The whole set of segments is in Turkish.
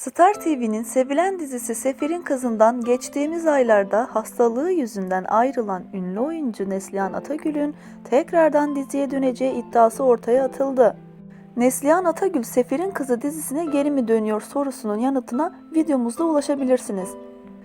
Star TV'nin sevilen dizisi Sefir'in Kızı'ndan geçtiğimiz aylarda hastalığı yüzünden ayrılan ünlü oyuncu Neslihan Atagül'ün tekrardan diziye döneceği iddiası ortaya atıldı. Neslihan Atagül Sefir'in Kızı dizisine geri mi dönüyor sorusunun yanıtına videomuzda ulaşabilirsiniz.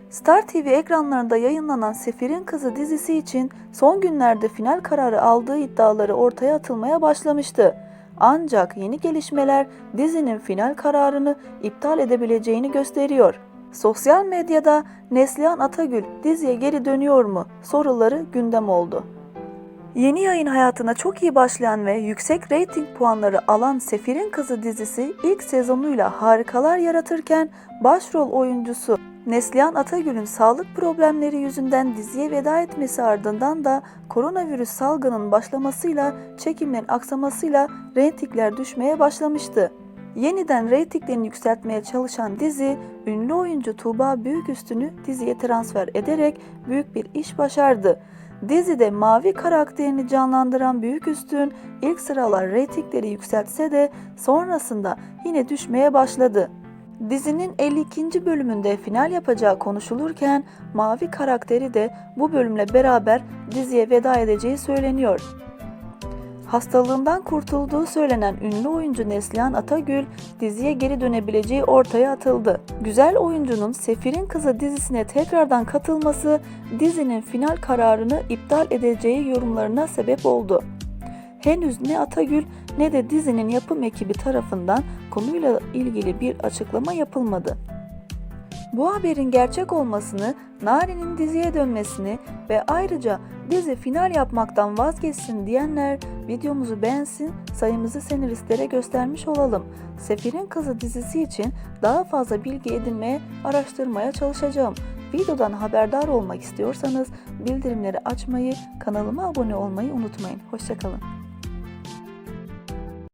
Star TV ekranlarında yayınlanan Sefir'in Kızı dizisi için son günlerde final kararı aldığı iddiaları ortaya atılmaya başlamıştı. Ancak yeni gelişmeler dizinin final kararını iptal edebileceğini gösteriyor. Sosyal medyada Neslihan Atagül diziye geri dönüyor mu soruları gündem oldu. Yeni yayın hayatına çok iyi başlayan ve yüksek reyting puanları alan Sefir'in Kızı dizisi ilk sezonuyla harikalar yaratırken başrol oyuncusu Neslihan Atagül'ün sağlık problemleri yüzünden diziye veda etmesi ardından da koronavirüs salgının başlamasıyla çekimlerin aksamasıyla reytingler düşmeye başlamıştı. Yeniden reytinglerini yükseltmeye çalışan dizi, ünlü oyuncu Tuğba Büyüküstün'ü diziye transfer ederek büyük bir iş başardı. Dizide Mavi karakterini canlandıran Büyüküstün ilk sıralar reytingleri yükseltse de sonrasında yine düşmeye başladı. Dizinin 52. bölümünde final yapacağı konuşulurken Mavi karakteri de bu bölümle beraber diziye veda edeceği söyleniyor. Hastalığından kurtulduğu söylenen ünlü oyuncu Neslihan Atagül diziye geri dönebileceği ortaya atıldı. Güzel oyuncunun Sefir'in Kızı dizisine tekrardan katılması dizinin final kararını iptal edeceği yorumlarına sebep oldu. Henüz ne Atagül ne de dizinin yapım ekibi tarafından konuyla ilgili bir açıklama yapılmadı. Bu haberin gerçek olmasını, Nari'nin diziye dönmesini ve ayrıca dizi final yapmaktan vazgeçsin diyenler videomuzu beğensin, sayımızı senaristlere göstermiş olalım. Sefir'in Kızı dizisi için daha fazla bilgi edinmeye, araştırmaya çalışacağım. Videodan haberdar olmak istiyorsanız bildirimleri açmayı, kanalıma abone olmayı unutmayın. Hoşçakalın.